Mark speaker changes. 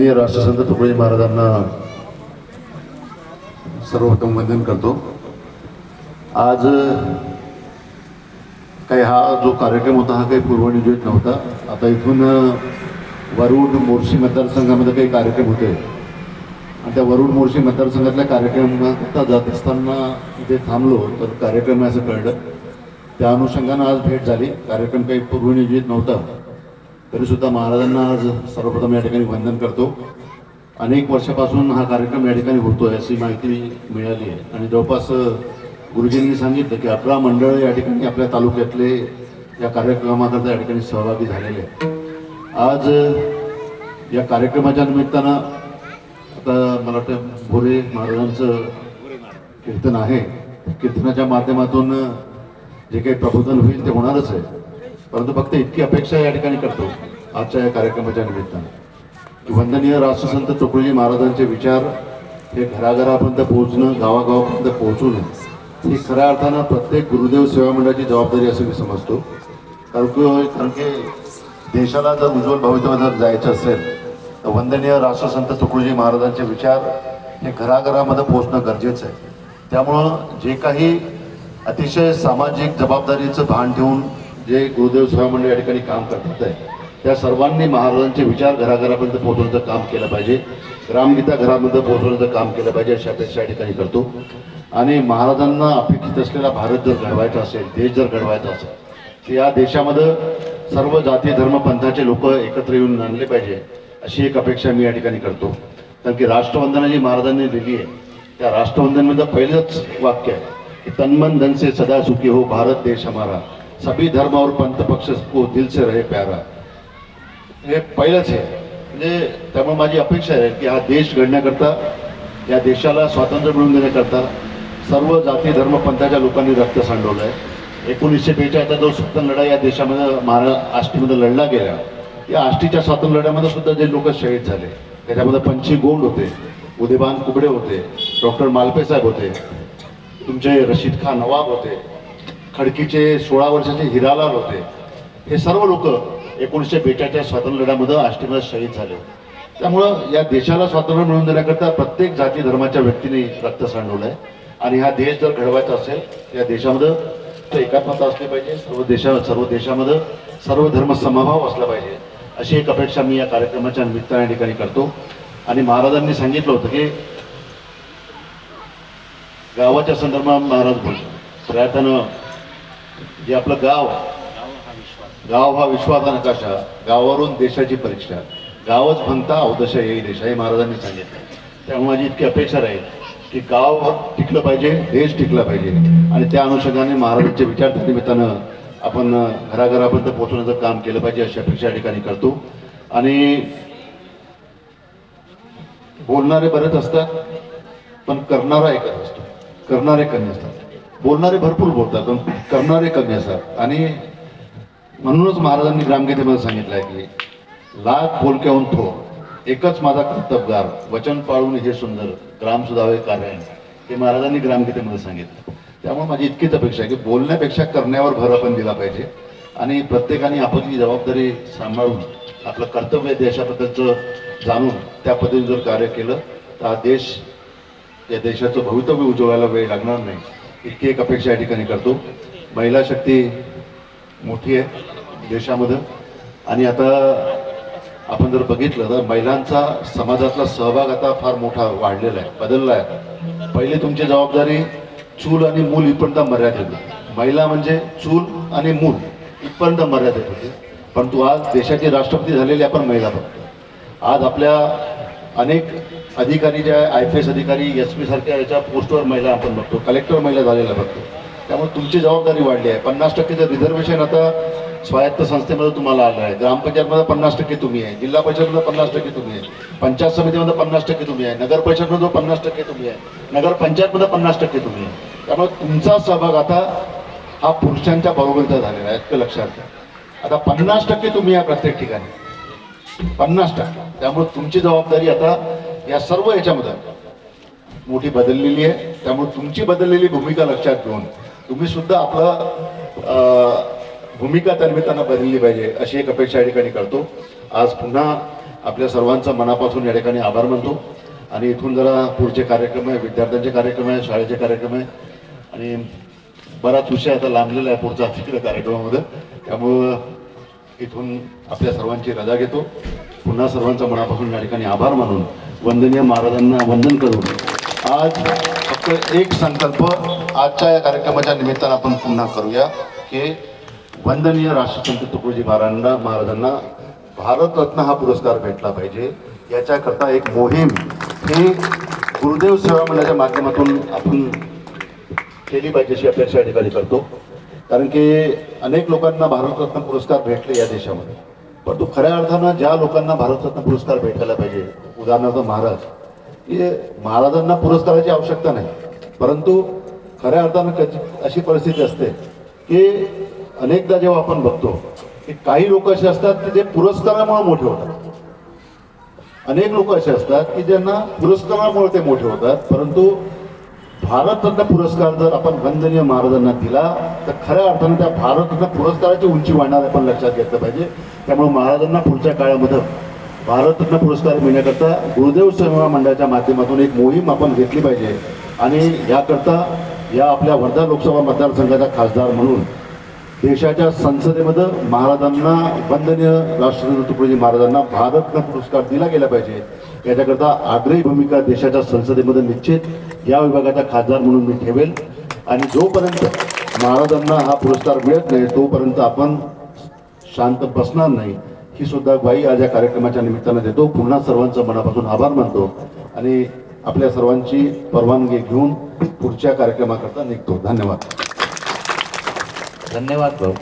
Speaker 1: मी राष्ट्रसंत तुकडोजी महाराजांना सर्वप्रथम वंदन करतो. आज काही हा जो कार्यक्रम होता हा काही पूर्वनियोजित नव्हता. आता इथून वरुड मोर्शी मतदारसंघामध्ये काही कार्यक्रम होते. आणि त्या वरुड मोर्शी मतदारसंघातल्या कार्यक्रमात जात असताना इथे थांबलो तर कार्यक्रम आहे असं कळलं. त्या अनुषंगानं आज भेट झाली. कार्यक्रम काही पूर्वनियोजित नव्हता. तरीसुद्धा महाराजांना आज सर्वप्रथम या ठिकाणी वंदन करतो. अनेक वर्षापासून हा कार्यक्रम या ठिकाणी होतोय अशी माहिती मिळाली आहे. आणि जवळपास गुरुजींनी सांगितलं की अकरा मंडळ या ठिकाणी आपल्या तालुक्यातले या कार्यक्रमाकरता या ठिकाणी सहभागी झालेले आहेत. आज या कार्यक्रमाच्या निमित्तानं आता मला वाटतं भोरे महाराजांचं कीर्तन आहे. कीर्तनाच्या माध्यमातून जे काही प्रबोधन होईल ते होणारच आहे. परंतु फक्त इतकी अपेक्षा या ठिकाणी करतो. आजच्या या कार्यक्रमाच्या निमित्तानं. की वंदनीय राष्ट्रसंत तुकडोजी महाराजांचे विचार हे घराघरापर्यंत पोहोचणं गावागावापर्यंत पोहोचवणं ही खऱ्या अर्थानं प्रत्येक गुरुदेव सेवा मंडळाची जबाबदारी असं मी समजतो. कारण की कारण की देशाला जर उज्ज्वल भवितव्य जर जायचं असेल तर वंदनीय राष्ट्रसंत तुकडोजी महाराजांचे विचार हे घराघरामध्ये पोहोचणं गरजेचं आहे. त्यामुळं जे काही अतिशय सामाजिक जबाबदारीचं भान ठेवून जे गुरुदेव सेवा मंडळ या ठिकाणी काम करतात आहे त्या सर्वांनी महाराजांचे विचार घराघरापर्यंत पोहोचवण्याचं काम केलं पाहिजे. ग्रामगीता घरामध्ये पोहोचवण्याचं काम केलं पाहिजे अशा अपेक्षा या ठिकाणी करतो. आणि महाराजांना अपेक्षित असलेला भारत जर घडवायचा असेल देश जर घडवायचा असेल तर या देशामध्ये सर्व जाती धर्म पंथाचे लोक एकत्र येऊन आणले पाहिजे अशी एक अपेक्षा मी या ठिकाणी करतो. कारण की राष्ट्रवंदना जी महाराजांनी दिली आहे. त्या राष्ट्रवंदनमध्ये पहिलंच वाक्य आहे की तनमन धनसे सदा सुखी हो भारत देश हमारा. सभी धर्म और पंथ पक्ष को दिल से रहे प्यारा। हे पहिलंच आहे म्हणजे त्यामुळे माझी अपेक्षा आहे की हा देश घडण्याकरता या देशाला स्वातंत्र्य मिळवून देण्याकरता सर्व जाती धर्म पंथाच्या लोकांनी रक्त सांडवलं आहे एकोणीसशे बेचाळीसचा जो स्वातंत्र्य लढा या देशामध्ये महारा आष्टीमध्ये लढला गेला या आष्टीच्या स्वातंत्र्य लढ्यामध्ये सुद्धा जे लोक शहीद झाले त्याच्यामध्ये पंची गोंड होते उदेबान कुबडे होते डॉक्टर मालपे साहेब होते तुमचे रशीद खान नवाब होते खडकीचे सोळा वर्षाचे हिरालाल होते. हे सर्व लोक एकोणीसशे बेचाळीसच्या स्वातंत्र्य लढ्यामध्ये आष्टीमध्ये शहीद झाले. त्यामुळं या देशाला स्वातंत्र्य मिळवून देण्याकरता प्रत्येक जाती धर्माच्या व्यक्तीने रक्त सांडवलं आहे आणि हा देश जर घडवायचा असेल या देशामध्ये तर एकात्मता असली पाहिजे. सर्व देशा सर्व देशामध्ये सर्व धर्म समभाव असला पाहिजे. अशी एक अपेक्षा मी या कार्यक्रमाच्या निमित्ताने या ठिकाणी करतो. आणि महाराजांनी सांगितलं होतं की गावाच्या संदर्भात महाराज बोलतो प्रयत्न जे आपलं गाव गाव हा विश्वाचा नकाशा गावावरून देशाची परीक्षा. गावच म्हणता अवदशा येईल देश. हे महाराजांनी सांगितलं. त्यामुळे माझी इतकी अपेक्षा राहील की गाव टिकलं पाहिजे देश टिकला पाहिजे. आणि त्या अनुषंगाने महाराजांच्या विचार आपण घराघरापर्यंत पोहोचवण्याचं काम केलं पाहिजे अशी अपेक्षा या ठिकाणी करतो. आणि बोलणारे बरेच असतात पण करणारा एकच असतो. करणारे कमी असतात. बोलणारे भरपूर बोलतात पण करणारे कमी असतात. आणि म्हणूनच महाराजांनी ग्रामगीतेमध्ये सांगितलं आहे की लाख बोलक्याहून थो एकच माझा कर्तबगार वचन पाळून हे सुंदर ग्राम सुधावे कार्यायन हे महाराजांनी ग्रामगीतेमध्ये सांगितलं. त्यामुळे माझी इतकीच अपेक्षा आहे की बोलण्यापेक्षा करण्यावर भर आपण दिला पाहिजे आणि प्रत्येकाने आपली जबाबदारी सांभाळून आपलं कर्तव्य देशाबद्दलचं जाणून त्या पद्धतीने जर कार्य केलं तर हा देश या देशाचं भवितव्य उजवायला वेळ लागणार नाही. इतकी एक अपेक्षा या ठिकाणी करतो. महिला शक्ती मोठी आहे देशामध्ये. आणि आता आपण जर बघितलं तर महिलांचा समाजातला सहभाग आता फार मोठा वाढलेला आहे बदलला आहे. पहिले तुमची जबाबदारी चूल आणि मूल इथपर्यंत मर्यादित होती. महिला म्हणजे चूल आणि मूल इथपर्यंत मर्यादित होती. परंतु आज देशाचे राष्ट्रपती झालेले आपण महिला बघतो. आज आपल्या अनेक अधिकारी ज्या आय पी एस अधिकारी एस पी सारख्या याच्या पोस्टवर महिला आपण बघतो. कलेक्टर महिला झालेल्या बघतो. त्यामुळे तुमची जबाबदारी वाढली आहे. पन्नास टक्केचं रिझर्वेशन आता स्वायत्त संस्थेमध्ये तुम्हाला आलं आहे. ग्रामपंचायतमध्ये पन्नास टक्के तुम्ही आहे. जिल्हा परिषदमध्ये पन्नास टक्के तुम्ही आहे. पंचायत समितीमध्ये पन्नास टक्के तुम्ही आहे. नगर परिषदमध्ये पन्नास टक्के तुम्ही आहे. नगर पंचायतमध्ये पन्नास टक्के तुम्ही आहे. त्यामुळे तुमचा सहभाग आता हा पुरुषांच्या बरोबरीचा झालेला आहे इतकं लक्षात घ्या. आता पन्नास टक्के तुम्ही आहे प्रत्येक ठिकाणी. पन्नास टक्के. त्यामुळे तुमची जबाबदारी आता या सर्व याच्यामध्ये. मोठी बदललेली आहे. त्यामुळे तुमची बदललेली भूमिका लक्षात घेऊन तुम्ही सुद्धा आपलं भूमिका त्या बदलली पाहिजे अशी एक अपेक्षा या ठिकाणी करतो. आज पुन्हा आपल्या सर्वांचा मनापासून या ठिकाणी आभार मानतो. आणि इथून जरा पुढचे कार्यक्रम आहे विद्यार्थ्यांचे कार्यक्रम आहे शाळेचे कार्यक्रम आहे. आणि बराच विषय आता लांबलेला आहे पुढचा तिकडे कार्यक्रमामध्ये. त्यामुळं इथून आपल्या सर्वांची रजा घेतो. पुन्हा सर्वांचा मनापासून या ठिकाणी आभार मानून वंदनीय महाराजांना वंदन करून आज फक्त एक संकल्प आजच्या या कार्यक्रमाच्या निमित्तानं आपण पुन्हा करूया की वंदनीय राष्ट्रसंत तुकडोजी महाराजांना महाराजांना भारतरत्न हा पुरस्कार भेटला पाहिजे. याच्याकरता एक मोहीम ही गुरुदेव सेवा मंडळाच्या माध्यमातून आपण केली पाहिजे अशी अपेक्षा या ठिकाणी करतो. कारण की अनेक लोकांना भारतरत्न पुरस्कार भेटले या देशामध्ये. परंतु खऱ्या अर्थानं ज्या लोकांना भारतरत्न पुरस्कार भेटायला पाहिजे उदाहरणार्थ महाराज की महाराजांना पुरस्काराची आवश्यकता नाही. परंतु खऱ्या अर्थानं कधी अशी परिस्थिती असते की अनेकदा जेव्हा आपण बघतो की काही लोक असे असतात की जे पुरस्कारामुळे मोठे होतात. अनेक लोक असे असतात की ज्यांना पुरस्कारामुळे ते मोठे होतात. परंतु भारतरत्न पुरस्कार जर आपण वंदनीय महाराजांना दिला तर खऱ्या अर्थानं त्या भारतरत्न पुरस्काराची उंची वाढणार आपण लक्षात घेतलं पाहिजे. त्यामुळे महाराजांना पुढच्या काळामध्ये भारतरत्न पुरस्कार मिळण्याकरता गुरुदेव सेवा मंडळाच्या माध्यमातून एक मोहीम आपण घेतली पाहिजे. आणि याकरता या आपल्या वर्धा लोकसभा मतदारसंघाचा खासदार म्हणून देशाच्या संसदेमध्ये महाराजांना वंदनीय राष्ट्रपती तुकडोजी महाराजांना भारतरत्न पुरस्कार दिला गेला पाहिजे. याच्याकरता आग्रही भूमिका देशाच्या संसदेमध्ये निश्चित या विभागाचा खासदार म्हणून मी ठेवेल. आणि जोपर्यंत महाराजांना हा पुरस्कार मिळत नाही तोपर्यंत आपण शांत बसणार नाही. ही सुद्धा ग्वाही आज या कार्यक्रमाच्या निमित्तानं देतो. पुन्हा सर्वांचं मनापासून आभार मानतो आणि आपल्या सर्वांची परवानगी घेऊन पुढच्या कार्यक्रमाकरता निघतो. धन्यवाद.
Speaker 2: धन्यवाद भाऊ.